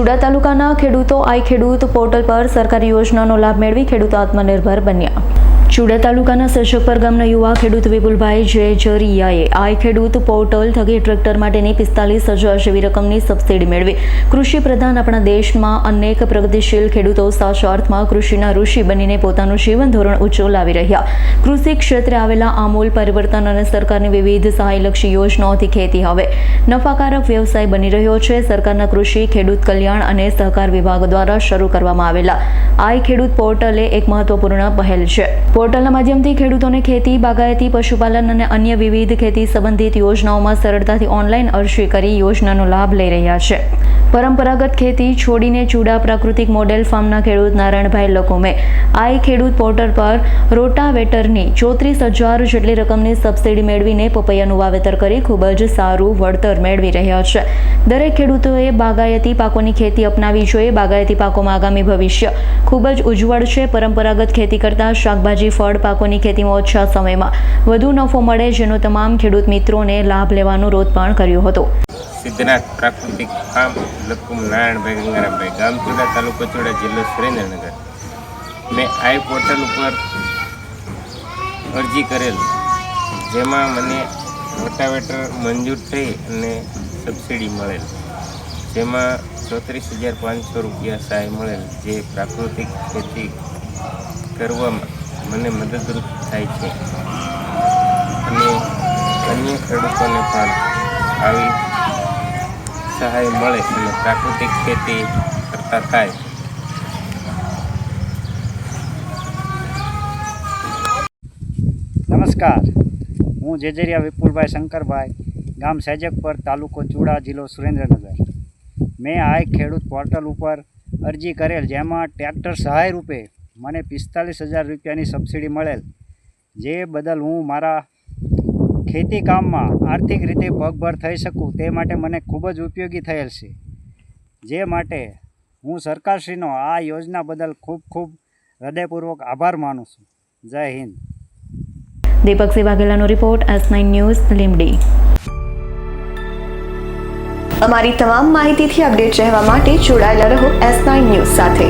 ચુડા તાલુકાના ખેડૂતો આઈ ખેડૂત પોર્ટલ પર સરકારી યોજનાનો લાભ મેળવી ખેડૂતો આત્મનિર્ભર બન્યા. ચુડા તાલુકાના સશકપર ગામના યુવા ખેડૂત વિપુલભાઈ જય જરિયાએ આઈ ખેડૂત પોર્ટલ થકી ટ્રેક્ટર માટેની પિસ્તાલીસ હજાર જેવી રકમની સબસિડી મેળવી. કૃષિ પ્રધાન આપણા દેશમાં અનેક પ્રગતિશીલ ખેડૂતો સાચા અર્થમાં કૃષિના ઋષિ બનીને પોતાનું જીવન ધોરણ ઊંચું લાવી રહ્યા. કૃષિ ક્ષેત્રે આવેલા આમૂલ પરિવર્તન અને સરકારની વિવિધ સહાયલક્ષી યોજનાઓથી ખેતી હવે નફાકારક વ્યવસાય બની રહ્યો છે. સરકારના કૃષિ, ખેડૂત કલ્યાણ અને સહકાર વિભાગ દ્વારા શરૂ કરવામાં આવેલા આઈ ખેડૂત પોર્ટલ એક મહત્વપૂર્ણ પહેલ છે. પોર્ટલના માધ્યમથી ખેડૂતોને ખેતી, બાગાયતી પશુપાલન અને અન્ય વિવિધ ખેતી સંબંધિત યોજનાઓમાં સરળતાથી ઓનલાઈન અરજી કરી યોજનાનો લાભ લઈ રહ્યા છે. પરંપરાગત ખેતી છોડીને ચૂડા પ્રાકૃતિક મોડેલ ફાર્મના ખેડૂત નારાયણભાઈ લકોમે. આઈ ખેડૂત પોર્ટલ પર રોટાવેટરની ચોત્રીસ હજાર જેટલી રકમની સબસિડી મેળવીને પપૈયાનું વાવેતર કરી ખૂબ જ સારું વળતર મેળવી રહ્યા છે. દરેક ખેડૂતોએ બાગાયતી પાકોની ખેતી અપનાવી જોઈએ. બાગાયતી પાકોમાં આગામી ભવિષ્ય ખૂબ જ ઉજ્જવળ છે. પરંપરાગત ખેતી કરતાં શાકભાજી, ફળ પાકોની ખેતીમાં ઓછા સમયમાં વધુ નફો મળે, જેનો તમામ ખેડૂત મિત્રોને લાભ લેવાનો રોધ પણ કર્યો હતો. સિદ્ધનાથ પ્રાકૃતિક ફાર્મ લકુમ નારાયણભાઈ ગંગારામભાઈ. ગામ ચુડા તાલુકો ચુડા જિલ્લો સુરેન્દ્રનગર. મેં આઈ પોર્ટલ ઉપર અરજી કરેલ, જેમાં મને રોટાવેટર મંજૂર થઈ અને સબસિડી મળેલ. જેમાં ચોત્રીસ હજાર પાંચસો રૂપિયા સહાય મળેલ, જે પ્રાકૃતિક ખેતી કરવામાં મને મદદરૂપ થાય છે. અને અન્ય ખેડૂતોને પણ આવી સહાય મળે અને પ્રાકૃતિક ખેતી કરતા થાય. નમસ્કાર. હું જેજરિયા વિપુલભાઈ શંકરભાઈ, ગામ સેજકપર તાલુકો ચુડા, જિલ્લો સુરેન્દ્રનગર. મેં આ ખેડૂત પોર્ટલ ઉપર અરજી કરેલ જેમાં ટ્રેક્ટર સહાય રૂપે મને પિસ્તાલીસ હજાર રૂપિયાની સબસિડી મળેલ. જે બદલ હું મારા ખેતી કામમાં આર્થિક રીતે પગભર થઈ શકું તે માટે મને ખૂબ જ ઉપયોગી થયેલ છે. જે માટે હું સરકારશ્રીનો આ યોજના બદલ ખૂબ ખૂબ હૃદયપૂર્વક આભાર માનું છું. જય Hind. Deepaksinh વાઘેલાનો report S nine news Limdi અમારી તમામ માહિતીથી અપડેટ રહેવા માટે જોડાયેલા રહો એસ નાઇન ન્યૂઝ સાથે.